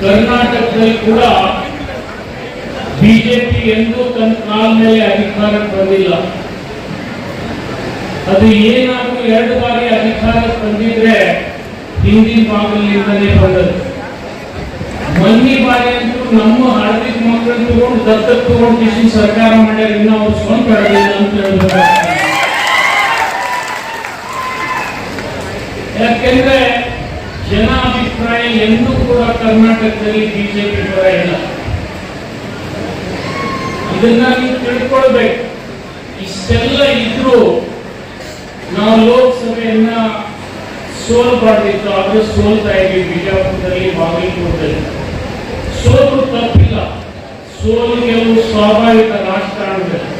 ಕರ್ನಾಟಕದಲ್ಲಿ ಕೂಡ ಬಿಜೆಪಿ ಎಂದೂ ತನ್ನ ಕಾಲ ಮೇಲೆ ಅಧಿಕಾರಕ್ಕೆ ಬಂದಿಲ್ಲ. ಅದು ಏನಾದರೂ ಎರಡು ಬಾರಿ ಅಧಿಕಾರಕ್ಕೆ ಬಂದಿದ್ರೆ ಹಿಂದಿನ ಭಾಗದಿಂದಲೇ ಬಂದದ್ದು. ಮೊನ್ನೆ ಬಾರಿ ಅಂತೂ ನಮ್ಮ ಹಾರ್ದಿಕ್ ಮಕ್ಕಳನ್ನು ತಗೊಂಡು ದತ್ತಕ್ಕೆ ತಗೊಂಡು ಕೃಷಿ ಸರ್ಕಾರ ಮಾಡ್ಯಾರ, ಇನ್ನು ಅವ್ರು ಸ್ವಂತ ಅಂತ ಯಾಕೆಂದ್ರೆ ಜನಾಭಿಪ್ರಾಯ ಎಂದೂ ಕೂಡ ಕರ್ನಾಟಕದಲ್ಲಿ ಬಿಜೆಪಿ ಪರ ಇಲ್ಲ. ಇದನ್ನ ನೀವು ತಿಳ್ಕೊಳ್ಬೇಕು. ಇಷ್ಟೆಲ್ಲ ಇದ್ರು ನಾವು ಲೋಕಸಭೆಯನ್ನ ಸೋಲ್ಬಾರ್ದಿತ್ತು. ಆದ್ರೆ ಸೋಲ್ತಾ ಇದ್ವಿ ಬಿಜಾಪುರದಲ್ಲಿ ಬಾಗಲಕೋಟದಲ್ಲಿ ಸೋಲು ತಪ್ಪಿಲ್ಲ. ಸೋಲು ಗೆಲುವು ಸ್ವಾಭಾವಿಕ ರಾಜಕಾರಣದಲ್ಲಿ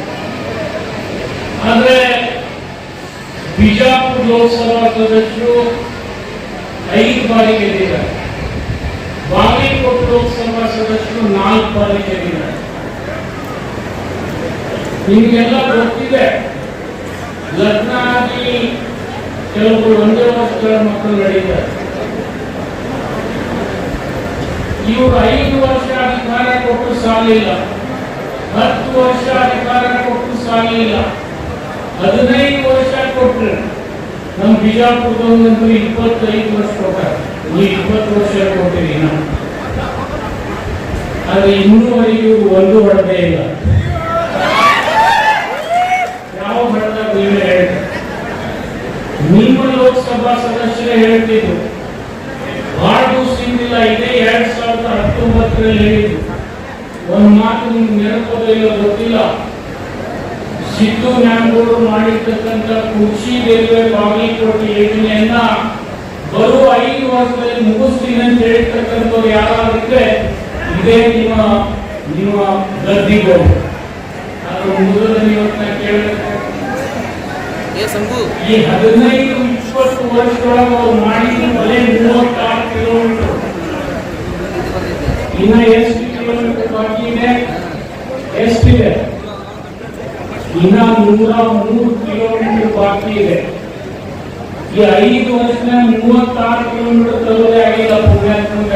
ಆದ್ರೆ ಬಿಜಾಪುರ ಲೋಕಸಭಾ ಸದಸ್ಯರು ಬಾರಿ ಗೆದ್ದಿದ್ದಾರೆ ಬಾಗಲಕೋಟೆ ಲೋಕಸಭಾ ಸದಸ್ಯರು ನಾಲ್ಕು ಬಾರಿ ಗೆದ್ದಿದ್ದಾರೆ ನಿಮಗೆಲ್ಲ ಗೊತ್ತಿದೆ ಲಗ್ನ ಆಗಿ ಕೆಲವರು ಒಂದೇ ವರ್ಷಗಳ ಮಕ್ಕಳು ನಡೀತಾರೆ ಇವರು ಐದು ವರ್ಷ ಅಧಿಕಾರ ಕೊಟ್ಟು ಸಾಲಿಲ್ಲ. ಹತ್ತು ವರ್ಷ ಅಧಿಕಾರ ಕೊಟ್ಟು ಸಾಲಿಲ್ಲ. ಹದಿನೈದು ವರ್ಷ ಕೊಟ್ರು. ನಮ್ಮ ಬಿಜಾಪುರದವ್ರಂತೂ ಇಪ್ಪತ್ತೈದು ವರ್ಷ ಕೊಟ್ಟಾರೆ ನೀವು ಇಪ್ಪತ್ತು ವರ್ಷ ಕೊಟ್ಟಿರಿ ನಾವು ಆದ್ರೆ ಇನ್ನೂವರೆಗೂ ಒಂದು ಹೊಡೆದೇ ಇಲ್ಲ. ಯಾವ ಹೊಡೆದ ನೀವೇ ಹೇಳಿ ನಿಮ್ಮ ಲೋಕಸಭಾ ಸದಸ್ಯರೇ ಹೇಳ್ತಿದ್ರು. ಬಹಳ ದಿವಸದಿಂದ ಇದೇ ಎರಡ್ ಸಾವಿರದ ಹತ್ತೊಂಬತ್ತರಲ್ಲಿ ಹೇಳಿದ್ರು. ಒಂದು ಮಾತು ನಿಮ್ಗೆ ನೆನಪೋದಿಲ್ಲ ಗೊತ್ತಿಲ್ಲ. ಸಿದ್ದು ನ್ಯಾಮಗೌಡರು ಮಾಡಿರ್ತಕ್ಕಂಥ ಕುರ್ಚಿ ರೈಲ್ವೆ ಬಾಗಲಕೋಟೆ ಯೋಜನೆಯನ್ನ ಬರುವ ಐದು ವರ್ಷದಲ್ಲಿ ಮುಗಿಸ್ತೀನಿ ಅಂತ ಹೇಳಿರ್ತಕ್ಕಂಥವ್ರು ಯಾರಾದ್ರೆ ಇದೇ ನಿಮ್ಮ ನಿಮ್ಮ ಇವತ್ತು ಸಂಗು. ಈ ಹದಿನೈದು ಇಪ್ಪತ್ತು ವರ್ಷದೊಳಗೆ ಅವ್ರು ಮಾಡಿದ್ದು ಬಲೆ ಮೂವತ್ತಾರು ಕಿಲೋಮೀಟರ್. ಇನ್ನ ಎಷ್ಟು ಕಿಲೋಮೀಟರ್ ಬಾಕಿ ಇದೆ? ಎಷ್ಟಿದೆ? ಇನ್ನ ನೂರ ಮೂರು ಕಿಲೋಮೀಟರ್ ಬಾಕಿ ಇದೆ. ಈ ಐದು ವರ್ಷದ ಮೂವತ್ತಾರು ಕಿಲೋಮೀಟರ್ ತಲುಪೇ ಆಗಿಲ್ಲ ಪುಣ್ಯಾತ್ಮಕ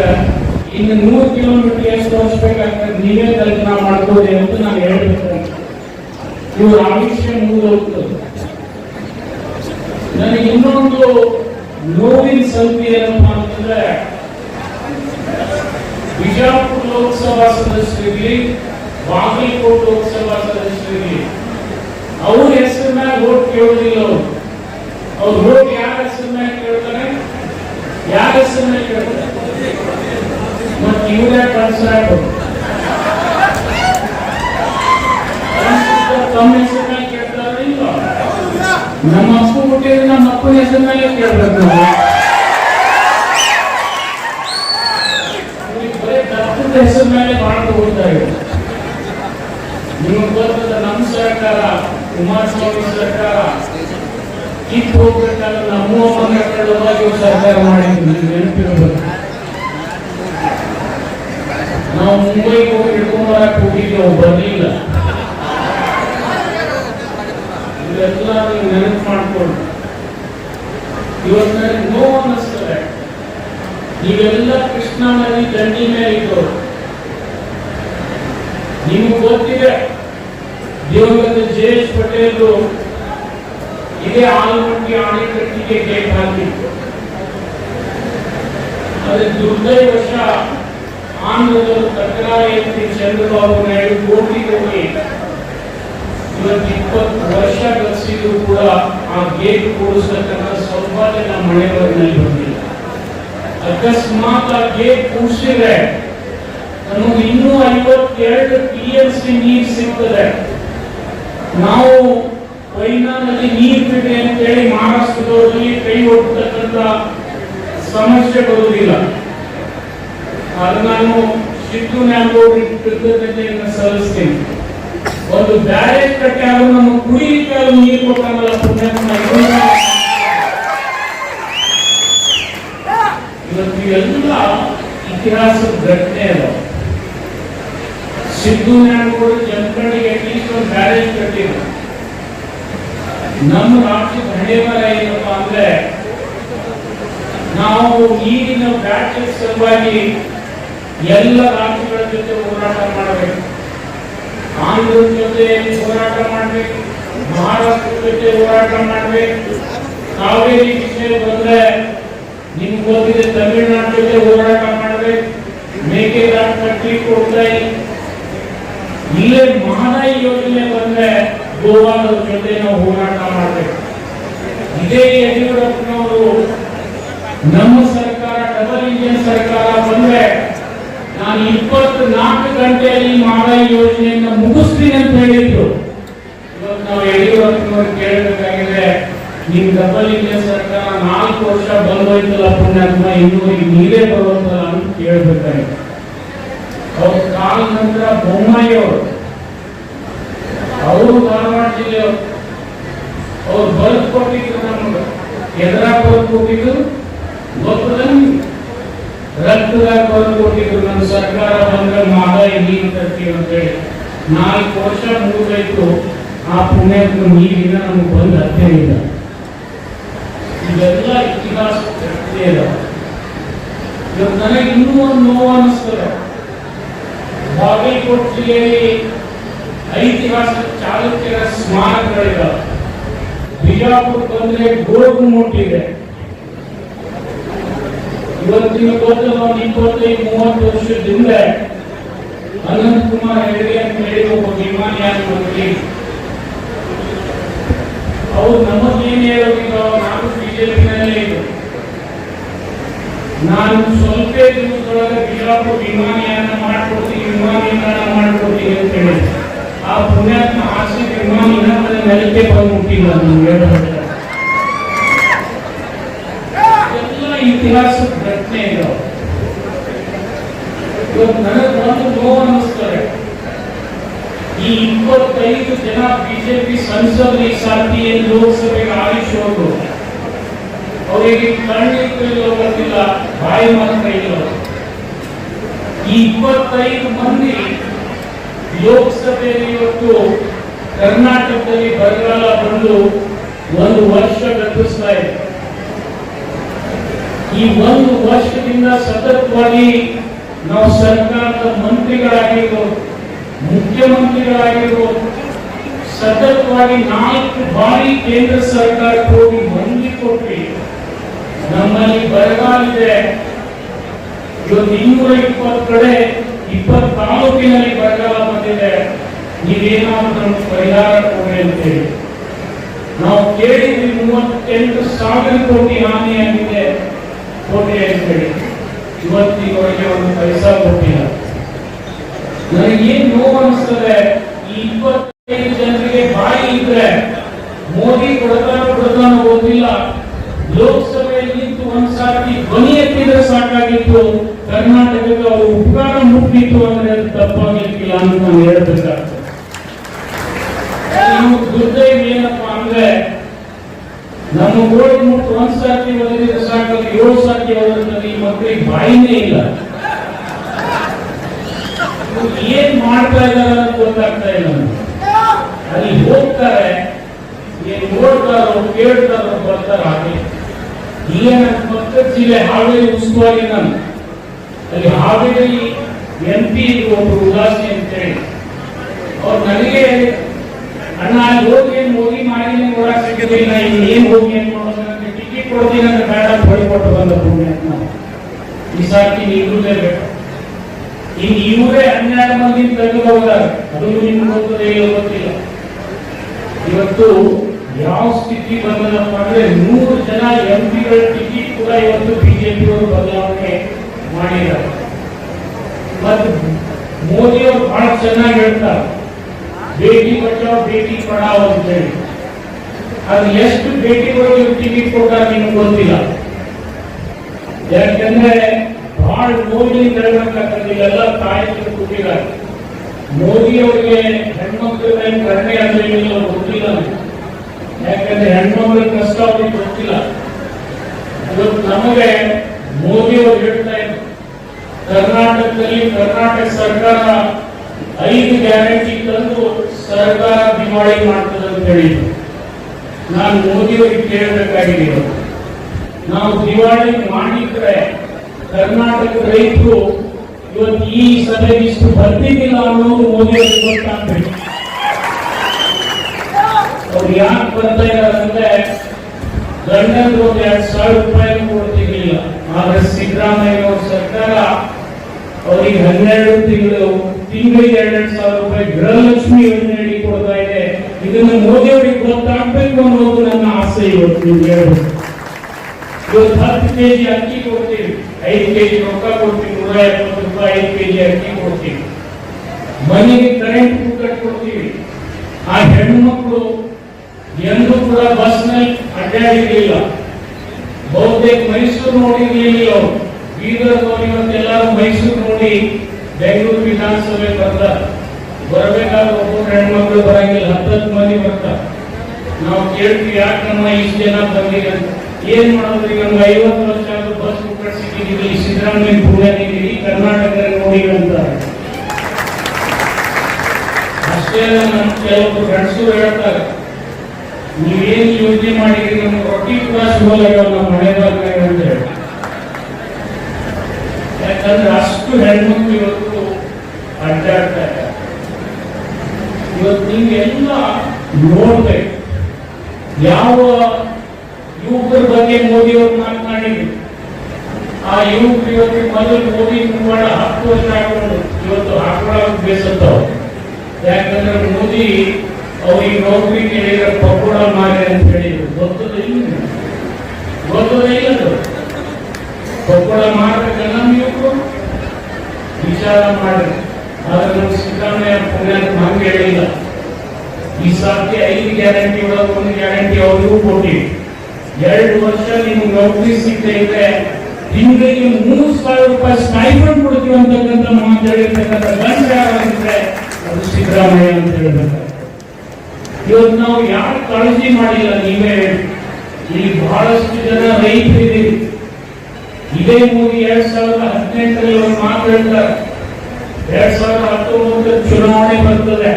ಇನ್ನು ನೂರು ಕಿಲೋಮೀಟರ್ ಎಷ್ಟು ವರ್ಷ ಬೇಕಾಗ್ತದೆ? ನೀವೇ ಕಲ್ಪನಾ ಮಾಡ್ಕೊಳ್ಳಿ ಅಂತ ನಾನು ಹೇಳ್ಬೇಕು. ಇವ್ರ ಆಯುಷ್ಯ ಮುಗಿದೋಗ್ತದೆ ನನಗೆ ಇನ್ನೊಂದು ನೋವಿನ ಸಂಖ್ಯೆ ಏನಪ್ಪ ಅಂತಂದ್ರೆ, ಬಿಜಾಪುರ ಲೋಕಸಭಾ ಸದಸ್ಯರಿಗೆ, ಬಾಗಲಕೋಟೆ ಲೋಕಸಭಾ ಸದಸ್ಯರಿಗೆ ಅವ್ರ ಹೆಸರಿನ ಓಟ್ ಕೇಳೋದಿಲ್ಲ ಅವರು. ಅವ್ರು ಓಟ್ ಯಾರ ಹೆಸರು ಮ್ಯಾಗ ಕೇಳ್ತಾರೆ ಯಾರ ಹೆಸರು ಮ್ಯಾಗ ಕೇಳ್ತಾರೆ ಮತ್ತೆ ಇವರೇ ಕಳ್ಸಾಯ್ತು ತಮ್ಮ ಹೆಸರು ಮ್ಯಾಗ ಕೇಳ್ತಾರೆ ಇಲ್ಲ ನಮ್ಮ ಅಪ್ಪ ಹುಟ್ಟಿದ್ರೆ ನಮ್ಮ ಅಪ್ಪನ ಹೆಸರು ಮೇಲೆ ಕೇಳ್ಬೇಕು ನಾವು ಇವ್ರಿಗೆ ಬರೀ ದತ್ತದ ಹೆಸರು ಮೇಲೆ ಮಾಡ್ಕೊಂಡು ಹೋಗ್ತಾ ಇದೆ ನಿಮಗೆ ಗೊತ್ತದ ನಮ್ಮ ಸರ್ಕಾರ ಕುಮಾರಸ್ವಾಮಿ ಸರ್ಕಾರ ಕಿತ್ತು ನಮ್ಮ ಅಮ್ಮನ ಸರ್ಕಾರ ನಿಮ್ಗೆ ನೆನಪಿರಬೇಕು ನಾವು ಮುಂಬೈಗೆ ಹೋಗಿ ಹಿಡ್ಕೊಂಡು ಬರಕ್ಕೆ ಹೋಗಿದ್ದೇವೆ ಬರಲಿಲ್ಲ ಇವೆಲ್ಲ ನೀವು ನೆನಪು ಮಾಡ್ಕೊಂಡು ಇವತ್ತು ನನಗೆ ನೋವು ಅನ್ನಿಸ್ತದೆ ನೀವೆಲ್ಲ ಕೃಷ್ಣ ನದಿ ದಂಡಿ ಮೇಲೆ ಇದ್ದವರು ನಿಮ್ಗೆ ಗೊತ್ತಿದೆ ಪಟೇಲ್ ಇದೇ ಆಲ್ಮಟ್ಟಿ ಆಣೆಕಟ್ಟಿಗೆ ಗೇಟ್ ಹಾಕಿತ್ತು ಅದೇ ದುರ್ದೈವಶ ಆಂಧ್ರದವರು ತಕರಾರು ಎತ್ತಿ ಚಂದ್ರಬಾಬು ನಾಯ್ಡು ಕೋರ್ಟಿಗೆ ಹೋಗಿ. ಇವತ್ತು ಇಪ್ಪತ್ತು ವರ್ಷ ಗಳಿಸಿದ್ರು ಕೂಡ ಆ ಗೇಟ್ ಕೂಡಿಸ್ತಕ್ಕಂಥ ಸ್ವಲ್ಪ ಜನ ಮನೆಯವರಿನಲ್ಲಿ ಬಂದಿಲ್ಲ. ಅಕಸ್ಮಾತ್ ಆ ಗೇಟ್ ಕೂಡಿಸಿದ್ರೆ ನಮಗೆ ಇನ್ನೂ ಐವತ್ತೆರಡು ಟಿ ಎಲ್ ಸಿ ನೀರು ಸಿಗ್ತದೆ. ನಾವು ವೈನಾನಲ್ಲಿ ನೀರು ಅಂತ ಅಂತೇಳಿ ಮಹಾರಾಷ್ಟ್ರದವರಲ್ಲಿ ಕೈ ಒಡ್ತಕ್ಕಂಥ ಸಮಸ್ಯೆ ಬರುವುದಿಲ್ಲ. ಅದು ನಾನು ಸಿದ್ದು ಕೃತಜ್ಞತೆಯನ್ನು ಸಲ್ಲಿಸ್ತೀನಿ. ಒಂದು ಬ್ಯಾರೆ ಕಟ್ಟಾರು ನಮ್ಮ ಕುಡಿಲಿಕ್ಕೆ ಅದು ನೀರು ಕೊಟ್ಟಾಗಲ್ಲ ಪುಣ್ಯಾತ್ಮ ಇವತ್ತು ಇವೆಲ್ಲ ಇತಿಹಾಸದ ಘಟನೆ ಅದ. ಸಿದ್ದು ನ್ಯಾಮಗೌಡ ಜನಗಳಿಗೆ ಬ್ಯಾರೇಜ್ ಕಟ್ಟಿದ್ರು ನಮ್ಮ ರಾಜ್ಯದ ಹಣೆಬರ ಏನಪ್ಪ ಅಂದ್ರೆ, ನಾವು ಈಗಿನ ಬ್ಯಾಟರಿ ಸಲುವಾಗಿ ಎಲ್ಲ ರಾಜ್ಯಗಳ ಜೊತೆ ಹೋರಾಟ ಮಾಡಬೇಕು. ಆಂಧ್ರದ ಜೊತೆ ಹೋರಾಟ ಮಾಡಬೇಕು. ಮಹಾರಾಷ್ಟ್ರ ಜೊತೆ ಹೋರಾಟ ಮಾಡಬೇಕು. ಕಾವೇರಿ ವಿಷಯ ಬಂದ್ರೆ ನಿಮ್ಗೆ ಗೊತ್ತಿದೆ, ತಮಿಳುನಾಡು ಜೊತೆ ಹೋರಾಟ ಮಾಡಬೇಕು. ಮೇಕೆದಾಟು ಕಟ್ಟಿ ಕೊಡ್ತಾ ಇಲ್ಲೇ ಮಹದಾಯಿ ಯೋಜನೆ ಬಂದ್ರೆ ಗೋವಾದ ಜೊತೆ ನಾವು ಹೋರಾಟ ಮಾಡಬೇಕು. ಇದೇ ಯಡಿಯೂರಪ್ಪನವರು ನಮ್ಮ ಸರ್ಕಾರ ಡಬಲ್ ಇಂಜಿನ್ ಸರ್ಕಾರ ಬಂದ್ರೆ ನಾನು ಇಪ್ಪತ್ನಾಲ್ಕು ಗಂಟೆಯಲ್ಲಿ ಮಹದಾಯಿ ಯೋಜನೆಯನ್ನ ಮುಗಿಸ್ತೀನಿ ಅಂತ ಹೇಳಿದ್ರು. ಇವತ್ತು ನಾವು ಯಡಿಯೂರಪ್ಪನವ್ರು ಕೇಳಬೇಕಾಗಿದೆ, ನಿಮ್ ಡಬಲ್ ಇಂಜಿನ್ ಸರ್ಕಾರ ನಾಲ್ಕು ವರ್ಷ ಬಂದೋಯ್ತಲ್ಲ ಪುಣ್ಯಾತ್ಮ ಇನ್ನೂ ನೀವೇ ಬರುವಂತಲ್ಲ ಅಂತ ಕೇಳಬೇಕಾಗಿದೆ. ಅವ್ರ ಕಾಲ ನಂತರ ಬೊಮ್ಮಾಯಿ ಅವರು ಅವರು ಧಾರವಾಡ ಜಿಲ್ಲೆಯವರು. ಅವ್ರು ಬಲ್ಪ್ ಕೊಟ್ಟಿದ್ರು ನಮಗೆ. ಎದುರ ಬರೆದು ಕೊಟ್ಟಿದ್ರು ಗೊತ್ತದ ರಕ್ತದಾಗ ಬರೆದು ಕೊಟ್ಟಿದ್ರು ನಮ್ಮ ಸರ್ಕಾರ ಬಂದ್ರೆ ಮಹದಾಯಿ ನೀರು ತರ್ತೀವಿ ಅಂತ ಹೇಳಿ. ನಾಲ್ಕು ವರ್ಷ ಮುಗಿದೈತು ಆ ಪುಣ್ಯಕ್ಕೆ ನೀರಿನ ನಮ್ಗೆ ಬಂದ ಇಲ್ಲ. ಇವೆಲ್ಲ ಇತಿಹಾಸ ಪ್ರಕ್ರಿಯೆ ಇವತ್ತು ನನಗೆ ಇನ್ನೂ ಒಂದು ನೋವು ಅನಿಸ್ತದೆ ಬಾಗಲಕೋಟೆ ಜಿಲ್ಲೆಯಲ್ಲಿ ಐತಿಹಾಸಿಕ ಚಾಲುಕ್ಯರ ಸ್ಮಾರಕಗಳಿದ್ದಾವೆ ಬಿಜಾಪುರ ಬಂದ್ರೆ ಗೋಗು ಮುಟ್ಟಿದೆ ಇವತ್ತಿನ ಗೊತ್ತು ಒಂದು ಇಪ್ಪತ್ತೈದು, ಮೂವತ್ತು ವರ್ಷದಿಂದ ಅನಂತ್ ಕುಮಾರ್ ಹೆಗಡೆ ಅಂತ ಹೇಳಿ ಒಬ್ಬ ವಿಮಾನಯಾನ ಮಂತ್ರಿ. ಅವ್ರು ನಮ್ಮದೇನು ಹೇಳೋದಿಲ್ಲ ನಾನು ಬಿಜೆಪಿನಲ್ಲಿ ನಾನು ಸ್ವಲ್ಪ ದಿವಸದೊಳಗೆ ಬಿಜಾಪುರ ವಿಮಾನಯಾನ ಮಾಡ್ಕೊಡ್ತೀನಿ ವಿಮಾನ ನಿಲ್ದಾಣ ಮಾಡ್ಕೊಡ್ತೀನಿ ಅಂತ ಹೇಳಿ. ಆ ಪುಣ್ಯಾತ್ಮ ಆಸೆ ವಿಮಾನ ಇನ್ನೊಂದು ನೆಲಕ್ಕೆ ಬಂದು ಮುಟ್ಟಿಲ್ಲ ನಾನು ಹೇಳೋದಿಲ್ಲ ಎಲ್ಲ ಇತಿಹಾಸ ಘಟನೆ ಇದಾವೆ ಇವತ್ತು ನನಗೆ ಒಂದು ನೋವು ಅನ್ನಿಸ್ತದೆ. ಈ ಇಪ್ಪತ್ತೈದು ಜನ ಬಿಜೆಪಿ ಸಂಸದರು ಈ ಸಾರ್ತಿ ಏನು ಲೋಕಸಭೆಗೆ ಆರಿಸೋದು ಅವರಿಗೆ ಕಣ್ಣಿಲ್ಲೋ ಬರ್ತಿಲ್ಲ, ಬಾಯಿ ಇಲ್ಲ ಈ ಇಪ್ಪತ್ತೈದು ಮಂದಿ ಲೋಕಸಭೆಯಲ್ಲಿ ಇವತ್ತು ಕರ್ನಾಟಕದಲ್ಲಿ ಬರಗಾಲ ಬಂದು ಒಂದು ವರ್ಷ ಗತಿಸ್ತಾ ಇದೆ. ಈ ಒಂದು ವರ್ಷದಿಂದ ಸತತವಾಗಿ ನಾವು ಸರ್ಕಾರದ ಮಂತ್ರಿಗಳಾಗಿರ್ಬೋದು, ಮುಖ್ಯಮಂತ್ರಿಗಳಾಗಿರ್ಬೋದು, ಸತತವಾಗಿ ನಾಲ್ಕು ಬಾರಿ ಕೇಂದ್ರ ಸರ್ಕಾರಕ್ಕೆ ಹೋಗಿ ಮಂದಿ ಕೊಟ್ಟು ನಮ್ಮಲ್ಲಿ ಬರಗಾಲ ಇದೆ ಇವತ್ತು ಇನ್ನೂರ ಇಪ್ಪತ್ತು ಕಡೆ ಇಪ್ಪತ್ತು ತಾಲೂಕಿನಲ್ಲಿ ಬರಗಾಲ ಬಂದಿದೆ. ನೀವೇನಾದ್ರೂ ನಮ್ಗೆ ಪರಿಹಾರ ಕೊಡಿ ಅಂತೇಳಿ. ನಾವು ಕೇಳಿದ್ವಿ ಮೂವತ್ತೆಂಟು ಸಾವಿರ ಕೋಟಿ ಹಾನಿಯಾಗಿದೆ ಕೋಟಿ ಅಂತೇಳಿ. ಇವತ್ತಿನವರೆಗೆ ಒಂದು ಪೈಸಾ ಕೊಟ್ಟಿಲ್ಲ. ನನಗೆ ಏನ್ ನೋವು ಅನಿಸ್ತದೆ ಇಪ್ಪತ್ತೈದು ಜನರಿಗೆ ಬಾಯಿ ಇದ್ರೆ ಮೋದಿ ಕೊಡ್ತಾನೋ ಕೊಡ್ತಾನೋ ಗೊತ್ತಿಲ್ಲ ಲೋಕಸಭೆಯಲ್ಲಿ ನಿಂತು ಒಂದ್ ಸಾರಿ ಧ್ವನಿ ಎತ್ತಿದ್ರೆ ಸಾಕಾಗಿತ್ತು ಕರ್ನಾಟಕಕ್ಕೆ ಅವರು ಉಪಕಾರ ಮುಟ್ಟಿತ್ತು ಅಂದ್ರೆ ಅದು ತಪ್ಪಾಗಿರ್ತಿಲ್ಲ ಅಂತ ನಾನು ಹೇಳ್ಬೇಕಾಗ್ತದೆ. ನಮ್ಮ ದುರ್ದೈವ ಏನಪ್ಪ ಅಂದ್ರೆ ನಮ್ಮ ಗೋಳಿ ಮುಟ್ಟು ಒಂದ್ ಸಾಕಿ ಓದಿದ್ರೆ ಸಾಕಲ್ಲ ಏಳು ಸಾಕಿ ಓದಿದ್ರೆ ಈ ಮಕ್ಕಳಿಗೆ ಬಾಯಿನೇ ಇಲ್ಲ. ಏನ್ ಮಾಡ್ತಾ ಇದ್ದಾರೆ ಅಂತ ಗೊತ್ತಾಗ್ತಾ ಇಲ್ಲ. ಅಲ್ಲಿ ಹೋಗ್ತಾರೆ, ಏನ್ ನೋಡ್ತಾರೋ, ಕೇಳ್ತಾರೋ ಬರ್ತಾರ, ಹಾಗೆ. ಈಗ ನನ್ನ ಪಕ್ಕದ ಜಿಲ್ಲೆ ಹಾವೇರಿ ಉಸ್ತುವಾರಿ ನಾನು ಅಲ್ಲಿ ಹಾವೇರಿ ಎಂ ಪಿ ಒಬ್ಬರು ಉದಾಸಿ ಅಂತೇಳಿ ಅವ್ರು ನನಗೆ ಅಣ್ಣ ಅಲ್ಲಿ ಹೋಗಿ ಏನ್ ಹೋಗಿ ಮಾಡಿ ನೋಡಕ್ ಇನ್ನು ಹೋಗಿ ಟಿಕೆಟ್ ಕೊಡ್ತೀನಿ ಅಂತ ಬೇಡ ಕೊಟ್ಟು ಬಂದ ಅಂತ. ಈ ಸಾಕಿ ನಿಲ್ಲಲೇಬೇಕು ಈಗ ಇವರೇ ಹನ್ನೆರಡು ಮಂದಿ ತೆಗೆದು ಹೋಗಿದ್ದಾರೆ ಅದು ನಿಮ್ಗೆ ಗೊತ್ತದೆ ಗೊತ್ತಿಲ್ಲ. ಇವತ್ತು ಯಾವ ಸ್ಥಿತಿ ಬಂದದಪ್ಪ ಅಂದ್ರೆ ನೂರು ಜನ ಎಂ ಪಿಗಳ ಟಿಕೆಟ್ ಕೂಡ ಇವತ್ತು ಬಿಜೆಪಿ ಅವರು ಬದಲಾವಣೆ ಮಾಡಿದ್ದಾರೆ. ಮತ್ತು ಮೋದಿ ಅವರು ಬಹಳ ಚೆನ್ನಾಗಿ ಹೇಳ್ತಾರೆ. ಬೇಟಿ ಬಚಾವ್, ಬೇಟಿ ಪಡಾವ್ ಅಂತ ಹೇಳಿ ಅದು ಎಷ್ಟು ಭೇಟಿಗಳು ಟಿಕೆಟ್ ಕೊಟ್ಟಾಗ ನಿಮ್ಗೆ ಗೊತ್ತಿಲ್ಲ. ಯಾಕಂದ್ರೆ ಬಹಳ ಹೇಳ್ಬೇಕಾಗ್ತದೆ ಇಲ್ಲೆಲ್ಲ ತಾಯಿ ಕೊಟ್ಟಿದ್ದಾರೆ ಮೋದಿ ಅವರಿಗೆ ಹೆಣ್ಮಕ್ಳ ಮೇಲೆ ಕಡಿಮೆ ಅಂದ್ರೆ ಏನಿಲ್ಲ ಗೊತ್ತಿಲ್ಲ ಯಾಕಂದ್ರೆ ಹೆಣ್ಮಕ್ಳ ಕಷ್ಟ ಅವ್ರಿಗೆ ಗೊತ್ತಿಲ್ಲ. ಇವತ್ತು ನಮಗೆ ಮೋದಿ ಅವರು ಹೇಳ್ತಾ ಕರ್ನಾಟಕದಲ್ಲಿ ಕರ್ನಾಟಕ ಸರ್ಕಾರ ಐದು ಗ್ಯಾರಂಟಿ ತಂದು ಸರ್ಕಾರ ದಿವಾಳಿ ಮಾಡ್ತದೆ ಅಂತ ಹೇಳಿದ್ರು. ನಾನು ಮೋದಿಯವರಿಗೆ ಕೇಳಬೇಕಾಗಿದೆ. ನಾವು ದಿವಾಳಿ ಮಾಡಿದ್ರೆ ಕರ್ನಾಟಕ ರೈತರು ಇವತ್ತು ಈ ಸಭೆಗೆ ಇಷ್ಟು ಬರ್ತಿದ್ದಿಲ್ಲ ಅನ್ನೋದು ಮೋದಿಯವರಿಗೆ ಗೊತ್ತಾಗ್ಬೇಕು ಅವ್ರು ಯಾಕೆ ಬರ್ತಾ ಇದ್ದಾರೆ ಅಂದ್ರೆ ಗಂಡನ್ ಒಂದು ಎರಡು ಸಾವಿರ ರೂಪಾಯಿ ಕೊಡ್ತಿರ್ಲಿಲ್ಲ ಆದ್ರೆ ಸಿದ್ದರಾಮಯ್ಯ ಅವ್ರ ಸರ್ಕಾರ ಅವರಿಗೆ ಹನ್ನೆರಡು ತಿಂಗಳು ತಿಂಗಳಿಗೆ ಎರಡೆರಡು ಸಾವಿರ ರೂಪಾಯಿ ಗೃಹಲಕ್ಷ್ಮಿ ಯೋಜನೆ ಕೊಡ್ತಾ ಇದೆ. ಇದನ್ನು ಮೋದಿ ಅವರಿಗೆ ಗೊತ್ತಾಗ್ಬೇಕು ಅನ್ನೋದು ನನ್ನ ಆಸೆ ಇವತ್ತು ನೀವು ಇವತ್ತು ಹತ್ತು ಕೆಜಿ ಅಕ್ಕಿ ಕೊಡ್ತೀವಿ. ಐದು ಕೆಜಿ ರೊಕ್ಕ ಕೊಡ್ತೀವಿ, ನೂರ ಎಪ್ಪತ್ತು ರೂಪಾಯಿ ಐದು ಕೆಜಿ ಅಕ್ಕಿ ಕೊಡ್ತೀವಿ. ಮನೆಗೆ ಕರೆಂಟ್ ಕಟ್ ಕೊಡ್ತೀವಿ. ಆ ಹೆಣ್ಮಕ್ಳು ಎಂದೂ ಕೂಡ ಬಸ್ನಲ್ಲಿ ಅಡ್ಡಾಡಿರಲಿಲ್ಲ. ಬಹುತೇಕ ಮೈಸೂರು ನೋಡಿರಲಿಲ್ಲ ಬೀದರ್ ಎಲ್ಲರೂ ಮೈಸೂರು ನೋಡಿ ಬೆಂಗಳೂರು ವಿಧಾನಸಭೆ ಬರ್ತಾರೆ. ಬರಬೇಕಾದ್ರೆ ಒಬ್ಬರು ಹೆಣ್ಮಕ್ಳು ಬರಂಗಿಲ್ಲ, ಹತ್ತತ್ತು ಮಂದಿ ಬರ್ತಾರೆ. ನಾವು ಕೇಳ್ತೀವಿ, ಯಾಕೆ ನಮ್ಮ ಇಷ್ಟು ಜನ ಬಂದಿಲ್ಲ ಏನ್ ಮಾಡೋದು? ಈಗ ನಮ್ಗೆ ಐವತ್ತು ವರ್ಷ ಆದ್ರೂ ಬಸ್ ಬುಕ್ ಸಿಕ್ಕಿದ್ದೀವಿ ಸಿದ್ದರಾಮಯ್ಯ ಪುಣ್ಯನಿದ್ದೀರಿ ಕರ್ನಾಟಕ ನೋಡಿ ಅಂತ ಅಷ್ಟೇ ಅಲ್ಲ ನಮ್ಮ ಕೆಲವೊಬ್ಬರು ಫ್ರೆಂಡ್ಸು ಹೇಳ್ತಾರೆ, ನೀವೇನ್ ಯೋಜನೆ ಮಾಡಿದ್ರಿ, ನಮ್ಗೆ ರೊಟ್ಟಿ ಕೂಡ ಸಿಗೋಲ್ಲ ನಮ್ಮ ಮನೆದಾಗ ಅಂತ ಹೇಳಿ. ಯಾಕಂದ್ರೆ ಅಷ್ಟು ಹೆಣ್ಮಕ್ಳು ಇವತ್ತು ಅಡ್ಡಾಡ್ತಾ ಇದ್ದಾರೆ ಇವತ್ತು ನೀವೆಲ್ಲ ನೋಡ್ಬೇಕು. ಯಾವ ಯುವಕರ ಬಗ್ಗೆ ಮೋದಿ ಅವರು ಮಾತನಾಡಿದ್ರು? ಆ ಯುವಕರು ಇವತ್ತು ಮೊದಲು ಮೋದಿ ಮುಖವಾಡ ಹತ್ತು ವರ್ಷ ಹಾಕೊಂಡು ಇವತ್ತು ಹಾಕೊಳ್ಳೋಕೆ ಬೇಸತ್ತವ ಯಾಕಂದ್ರೆ ಮೋದಿ ಅವ್ರಿಗೆ ನೌಕರಿ ಕೇಳಿದ್ರೆ ಪಕೋಡ ಮಾರಿ ಅಂತ ಹೇಳಿದ್ರು. ಗೊತ್ತದ ಇಲ್ಲ ಗೊತ್ತದ ಇಲ್ಲದು? ಪಕೋಡ ಮಾಡ್ಬೇಕಲ್ಲ ನೀವು? ವಿಚಾರ ಮಾಡಿ ನಮ್ಮ ಪುಣ್ಯ ಹೇಳಿಲ್ಲ ಈ ಸಾಧ್ಯ ಐದು ಗ್ಯಾರಂಟಿ ಒಳಗೆ ಒಂದು ಗ್ಯಾರಂಟಿ ಅವ್ರಿಗೂ ಕೊಟ್ಟಿವಿ ಎರಡು ವರ್ಷ ನಿಮ್ಗೆ ನೌಕರಿ ಸಿಗದೆ ಇದ್ರೆ ತಿಂಗಳಿಗೆ ಮೂರು ಸಾವಿರ ರೂಪಾಯಿ ಸ್ಟೈಫಂಡ್ ಕೊಡ್ತೀವಿ ಅಂತಕ್ಕಂಥ ನಮ್ಮ ಹೇಳಿರ್ತಕ್ಕಂಥ ಗಂಡ ಯಾರಂದ್ರೆ ಅದು ಸಿದ್ದರಾಮಯ್ಯ ಅಂತ ಹೇಳ್ಬೇಕು ಇವತ್ತು ನಾವು ಯಾರು ಕಾಳಜಿ ಮಾಡಿಲ್ಲ, ನೀವೇ ಇಲ್ಲಿ ಬಹಳಷ್ಟು ಜನ ರೈತರಿದ್ದೀರಿ. ಇದೇ ಮೂರು ಎರಡ್ ಸಾವಿರದ ಹದಿನೆಂಟರಲ್ಲಿ ಅವ್ರು ಮಾತು ಹೇಳ್ತಾರೆ ಎರಡ್ ಸಾವಿರದ ಹತ್ತೊಂಬತ್ತು ಚುನಾವಣೆ ಬರ್ತದೆ.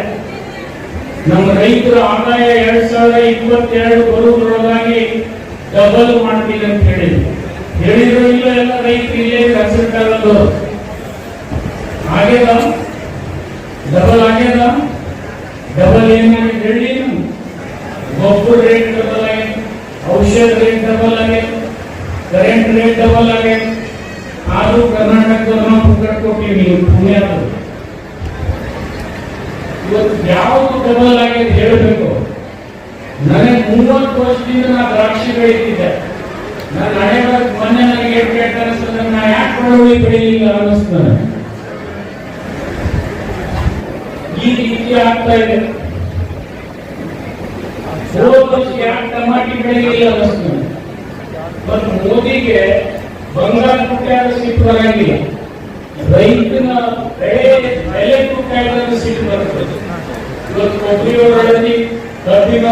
ನಮ್ಮ ರೈತರ ಆದಾಯ ಎರಡ್ ಸಾವಿರದ ಇಪ್ಪತ್ತೆರಡು ಬರುವುದರೊಳಗಾಗಿ ಡಬಲ್ ಮಾಡ್ತೀನಿ ಅಂತ ಹೇಳಿದ್ರು. ಹೇಳಿದ್ರು ಇಲ್ಲ, ಎಲ್ಲ ರೈತರು ಇಲ್ಲೇ ಕನ್ಸಲ್ಟ್ ಆಗೋದು ಆಗ್ಯದ? ಡಬಲ್ ಆಗ್ಯದ ಡಬಲ್ ಏನಾಗಿ ಹೇಳಿ ನಾವು. ಗೊಬ್ಬರ ರೇಟ್ ಡಬಲ್ ಆಗಿದೆ ಔಷಧ ರೇಟ್ ಡಬಲ್ ಆಗಿದೆ ಕರೆಂಟ್ ರೇಟ್ ಡಬಲ್ ಆಗಿದೆ ಆದ್ರೂ ಕರ್ನಾಟಕದವ್ರು ನಾವು ಪುಕ್ಕಟ್ ಕೊಟ್ಟಿವಿ ನೀವು ಪುಣ್ಯಾದರು ಇವತ್ತು ಯಾವುದು ಡಬಲ್ ಆಗಿದೆ ಹೇಳಬೇಕು ನನಗೆ ಮೂವತ್ತು ವರ್ಷದಿಂದ ನಾ ದ್ರಾಕ್ಷಿ ಬೆಳೀತಿದ್ದೆ ನನ್ನ ಹಣೆ ಬರಕ್ ಮೊನ್ನೆ ನನಗೆ ಏಟ್ ಕೆಟ್ಟ ಅನಿಸ್ತದೆ ನಾ ಯಾಕೆ ಬೆಳ್ಳುಳ್ಳಿ ಬೆಳೀಲಿಲ್ಲ ಅನ್ನಿಸ್ತು ನನಗೆ ಈ ರೀತಿ ಆಗ್ತಾ ಇದೆ. ಹೋದ ವರ್ಷ ಯಾಕೆ ಟಮಾಟಿ ಬೆಳೀಲಿಲ್ಲ ಅನ್ನಿಸ್ತು ನನಗೆ ಮತ್ತು ಮೋದಿಗೆ ಬಂಗಾರ ಕುಟ್ಟಾಗ ಸಿಟ್ಟು ಬರಂಗಿಲ್ಲ. ರೈತನ ಬೆಳೆ ಬೆಲೆ ಬರ್ತದೆ. ಇವತ್ತು ಕೊಬ್ಬರಿ ಒಳಗಡೆ ಕಬ್ಬಿನ